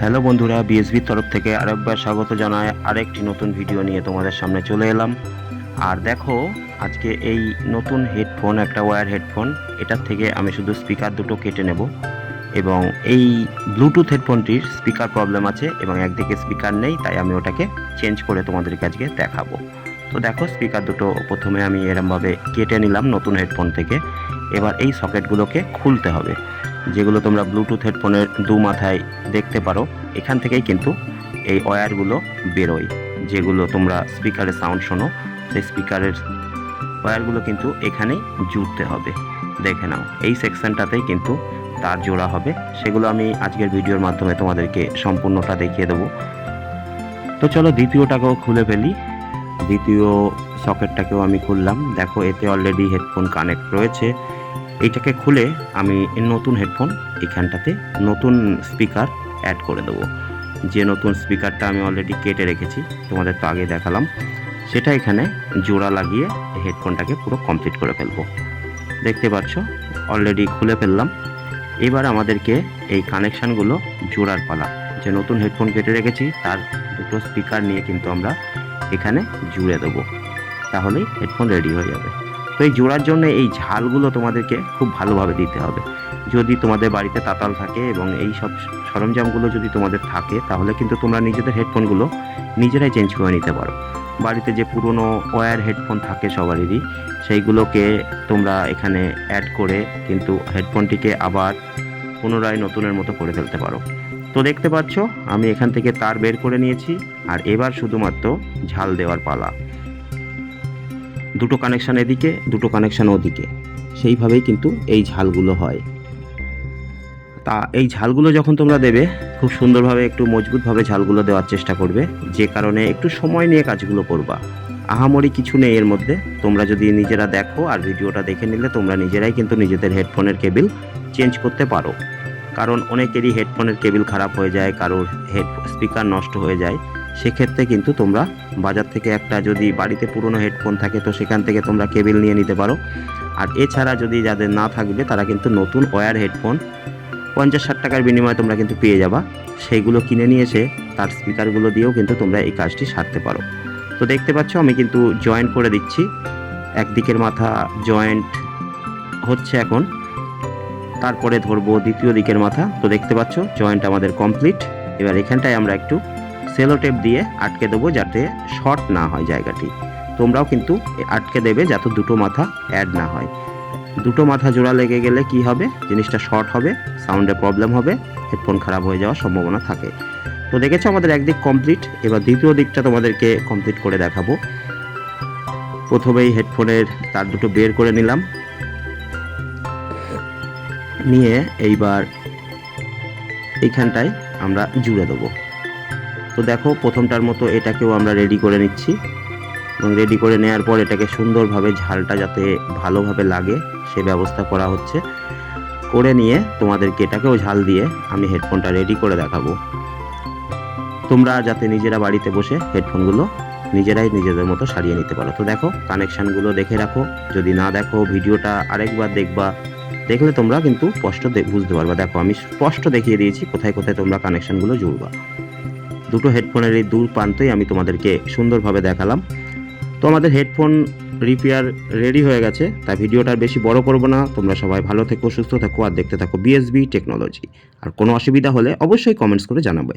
Hello বন্ধুরা বিএসবির তরফ থেকে আরেকবার স্বাগত জানায় আরেকটি নতুন ভিডিও নিয়ে তোমাদের সামনে চলে এলাম। আর দেখো, আজকে এই নতুন হেডফোন, একটা ওয়্যার হেডফোন এটার থেকে আমি শুধু স্পিকার দুটো কেটে নেব। এবং এই ব্লুটুথ হেডফোনটির স্পিকার প্রবলেম আছে এবং একদিকে স্পিকার নেই, তাই আমি ওটাকে চেঞ্জ করে তোমাদেরকে আজকে দেখাবো। তো দেখো স্পিকার দুটো প্রথমে আমি এরমভাবে কেটে নিলাম নতুন হেডফোন থেকে। এবার এই সকেটগুলোকে খুলতে হবে। যেগুলো তোমরা ব্লুটুথ হেডফোনের দু মাথায় দেখতে পারো, এখান থেকেই কিন্তু এই ওয়্যারগুলো বেরোয়, যেগুলো তোমরা স্পিকারে সাউন্ড শোনো, সেই স্পিকারের ওয়্যারগুলো কিন্তু এখানেই জুড়তে হবে। দেখে নাও, এই সেকশনটাতেই কিন্তু তার জোড়া হবে। সেগুলো আমি আজকের ভিডিওর মাধ্যমে তোমাদেরকে সম্পূর্ণটা দেখিয়ে দেবো। তো চলো দ্বিতীয়টাকেও খুলে ফেলি। দ্বিতীয় সকেটটাকেও আমি খুললাম। দেখো, এতে অলরেডি হেডফোন কানেক্ট রয়েছে। এইটাকে খুলে আমি নতুন হেডফোন এখানটাতে নতুন স্পিকার অ্যাড করে দেবো। যে নতুন স্পিকারটা আমি অলরেডি কেটে রেখেছি, তোমাদের তো আগে দেখালাম, সেটা এখানে জোড়া লাগিয়ে হেডফোনটাকে পুরো কমপ্লিট করে ফেলব। দেখতে পাচ্ছ? অলরেডি খুলে ফেললাম। এবার আমাদেরকে এই কানেকশানগুলো জোড়ার পালা। যে নতুন হেডফোন কেটে রেখেছি, তার দুটো স্পিকার নিয়ে কিন্তু আমরা এখানে জুড়ে দেবো। তাহলেই হেডফোন রেডি হয়ে যাবে। তো এই জোড়ার জন্য এই ঝালগুলো তোমাদেরকে খুব ভালোভাবে দিতে হবে। যদি তোমাদের বাড়িতে তাতাল থাকে এবং এই সব সরঞ্জামগুলো যদি তোমাদের থাকে, তাহলে কিন্তু তোমরা নিজেদের হেডফোনগুলো নিজেরাই চেঞ্জ করে নিতে পারো। বাড়িতে যে পুরনো ওয়্যার হেডফোন থাকে সবারই, সেইগুলোকে তোমরা এখানে অ্যাড করে কিন্তু হেডফোনটিকে আবার পুনরায় নতুনের মতো করে ফেলতে পারো। তো দেখতে পাচ্ছ, আমি এখান থেকে তার বের করে নিয়েছি, আর এবার শুধুমাত্র ঝাল দেওয়ার পালা। দুটো কানেকশান এদিকে, দুটো কানেকশান ওদিকে। সেইভাবেই কিন্তু এই ঝালগুলো হয়। তা এই ঝালগুলো যখন তোমরা দেবে, খুব সুন্দরভাবে, একটু মজবুতভাবে ঝালগুলো দেওয়ার চেষ্টা করবে। যে কারণে একটু সময় নিয়ে কাজগুলো করবা। আহামরি কিছু নেই এর মধ্যে। তোমরা যদি নিজেরা দেখো আর ভিডিওটা দেখে নিলে, তোমরা নিজেরাই কিন্তু নিজেদের হেডফোনের কেবিল চেঞ্জ করতে পারো। কারণ অনেকেরই হেডফোনের কেবিল খারাপ হয়ে যায়, কারোর হেড স্পিকার নষ্ট হয়ে যায়। সেক্ষেত্রে কিন্তু তোমরা বাজার থেকে একটা যদি বাড়িতে পুরনো হেডফোন থাকে তো সেখান থেকে তোমরা কেবিল নিয়ে নিতে পারো। আর এছাড়া যদি যাদের না থাকবে তারা কিন্তু নতুন ওয়্যার হেডফোন পঞ্চাশ ষাট টাকার বিনিময়ে তোমরা কিন্তু পেয়ে যাবা। সেইগুলো কিনে নিয়ে এসে তার স্পিকারগুলো দিয়েও কিন্তু তোমরা এই কাজটি সারতে পারো। তো দেখতে পাচ্ছ আমি কিন্তু জয়েন্ট করে দিচ্ছি। একদিকের মাথা জয়েন্ট হচ্ছে এখন। তারপরে ধরবো দ্বিতীয় দিকের মাথা। তো দেখতে পাচ্ছ জয়েন্ট আমাদের কমপ্লিট এবার এখানটায় আমরা একটু সেলো টেপ দিয়ে আটকে দেবো যাতে শর্ট না হয় জায়গাটি। তোমরাও কিন্তু আটকে দেবে যাতে দুটো মাথা অ্যাড না হয়। দুটো মাথা জোড়া লেগে গেলে কি হবে? জিনিসটা শর্ট হবে সাউন্ডে প্রবলেম হবে হেডফোন খারাপ হয়ে যাওয়ার সম্ভাবনা থাকে। তো দেখেছ আমাদের একদিক কমপ্লিট এবার দ্বিতীয় দিকটা তোমাদেরকে কমপ্লিট করে দেখাবো। প্রথমেই হেডফোনের তার দুটো বের করে নিলাম। নিয়ে এইবার এইখানটায় আমরা জুড়ে দেবো। তো দেখো, প্রথমটার মতো এটাকেও আমরা রেডি করে নিচ্ছি। এবং রেডি করে নেওয়ার পর এটাকে সুন্দরভাবে ঝালটা যাতে ভালোভাবে লাগে, সে ব্যবস্থা করা হচ্ছে। করে নিয়ে তোমাদেরকে এটাকেও ঝাল দিয়ে আমি হেডফোনটা রেডি করে দেখাবো। তোমরা যাতে নিজেরা বাড়িতে বসে হেডফোনগুলো নিজেরাই নিজেদের মতো সারিয়ে নিতে পারো। তো দেখো কানেকশানগুলো দেখে রাখো। যদি না দেখো, ভিডিওটা আরেকবার দেখবা, দেখলে তোমরা কিন্তু স্পষ্ট বুঝতে পারবা। দেখো, আমি স্পষ্ট দেখিয়ে দিয়েছি কোথায় কোথায় তোমরা কানেকশানগুলো জুড়বা। দুটো হেডফোনের এই দূর প্রান্তই আমি তোমাদেরকে সুন্দরভাবে দেখালাম। তো আমাদের হেডফোন রিপেয়ার রেডি হয়ে গেছে, তাই ভিডিওটা বেশি বড় করব না। তোমরা সবাই ভালো থেকো, সুস্থ থাকো, আর দেখতে থাকো বিএসবি টেকনোলজি আর কোনো অসুবিধা হলে অবশ্যই কমেন্টস করে জানাবে।